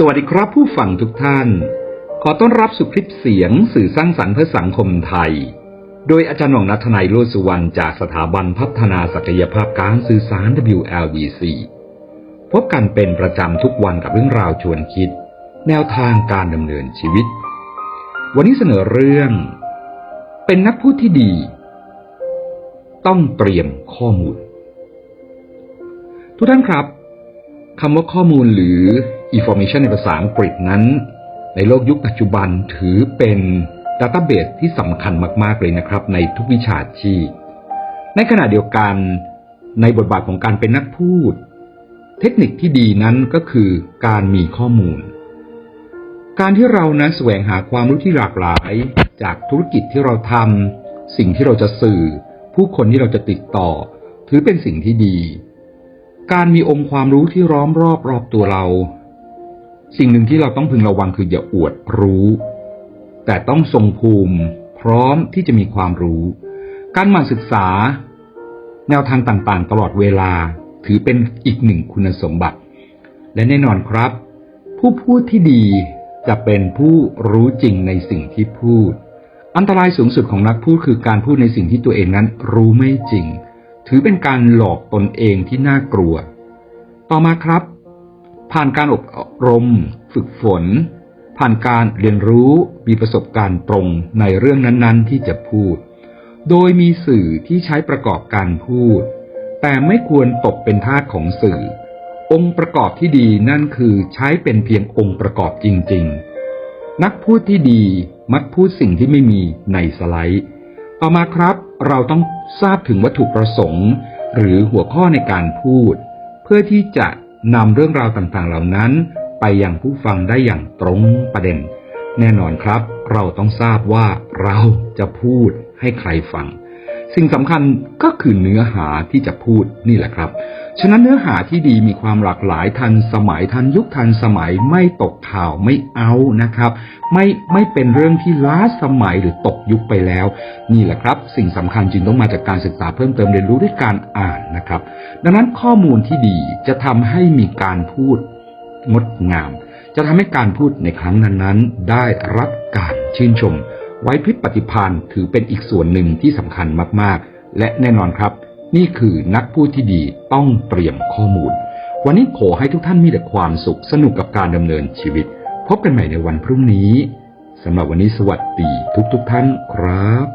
สวัสดีครับผู้ฟังทุกท่าน ขอต้อนรับสู่คลิปเสียงสื่อสร้างสรรค์เพื่อสังคมไทย โดยอาจารย์หน่องนัทนายโลสุวรรณจากสถาบันพัฒนาศักยภาพการสื่อสาร WLBC พบกันเป็นประจำทุกวันกับเรื่องราวชวนคิด แนวทางการดำเนินชีวิต วันนี้เสนอเรื่อง เป็นนักพูดที่ดี ต้องเตรียมข้อมูล ทุกท่านครับ คำว่าข้อมูลหรือ information ในภาษาอังกฤษนั้น ในโลกยุคปัจจุบันถือเป็นดัต a ้าเบสที่สำคัญมาก ๆ เลยนะครับ ในทุกวิชาชีพ ในขณะเดียวกัน ในบทบาทของการเป็นนักพูด เทคนิคที่ดีนั้นก็คือการมีข้อมูล การที่เรานั้นแสวงหาความรู้ที่หลากหลาย จากธุรกิจที่เราทำสิ่งที่เราจะสื่อ ผู้คนที่เราจะติดต่อ ถือเป็นสิ่งที่ดี การมีองค์ความรู้ที่ร้อมรอบรอบตัวเรา สิ่งหนึ่งที่เราต้องพึงระวังคืออย่าอวดรู้ แต่ต้องทรงภูมิพร้อมที่จะมีความรู้ การหมั่นศึกษา แนวทางต่างๆ ตลอดเวลาถือเป็นอีกหนึ่งคุณสมบัติ และแน่นอนครับ ผู้พูดที่ดีจะเป็นผู้รู้จริงในสิ่งที่พูด อันตรายสูงสุดของนักพูดคือการพูดในสิ่งที่ตัวเองนั้นรู้ไม่จริง ถือเป็นการหลอกตนเองที่น่ากลัว ต่อมาครับ ผ่านการอบรม ฝึกฝน ผ่านการเรียนรู้มีประสบการณ์ตรงในเรื่องนั้นๆ ที่จะพูด โดยมีสื่อที่ใช้ประกอบการพูด แต่ไม่ควรตกเป็นทาสของสื่อ องค์ประกอบที่ดีนั่นคือใช้เป็นเพียงองค์ประกอบจริง ๆ นักพูดที่ดีมักพูดสิ่งที่ไม่มีในสไลด์ ต่อมาครับ เราต้องทราบถึงวัตถุประสงค์ หรือหัวข้อในการพูด เพื่อที่จะนำเรื่องราวต่างๆ เหล่านั้น ไปยังผู้ฟังได้อย่างตรงประเด็น แน่นอนครับ เราต้องทราบว่าเราจะพูดให้ใครฟัง สิ่งสำคัญก็คือเนื้อหาที่จะพูดนี่แหละครับ ฉะนั้นเนื้อหาที่ดีมีความหลากหลายทันสมัยทันยุคทันสมัยไม่ตกข่าวไม่เอานะครับ ไม่ไม่เป็นเรื่องที่ล้าสมัยหรือตกยุคไปแล้ว นี่แหละครับ สิ่งสำคัญจึงต้องมาจากการศึกษาเพิ่มเติมเรียนรู้ด้วยการอ่านนะครับ ดังนั้นข้อมูลที่ดีจะทำให้มีการพูดงดงาม จะทำให้การพูดในครั้งนั้นๆ ได้รับการชื่นชม ไว้พริบปฏิภาณถือเป็นอีกส่วนหนึ่งที่สำคัญมากๆ และแน่นอนครับ นี่คือนักพูดที่ดีต้องเตรียมข้อมูล วันนี้ขอให้ทุกท่านมีแต่ความสุขสนุกกับการดำเนินชีวิต พบกันใหม่ในวันพรุ่งนี้สำหรับวันนี้สวัสดีทุกๆทท่านครับ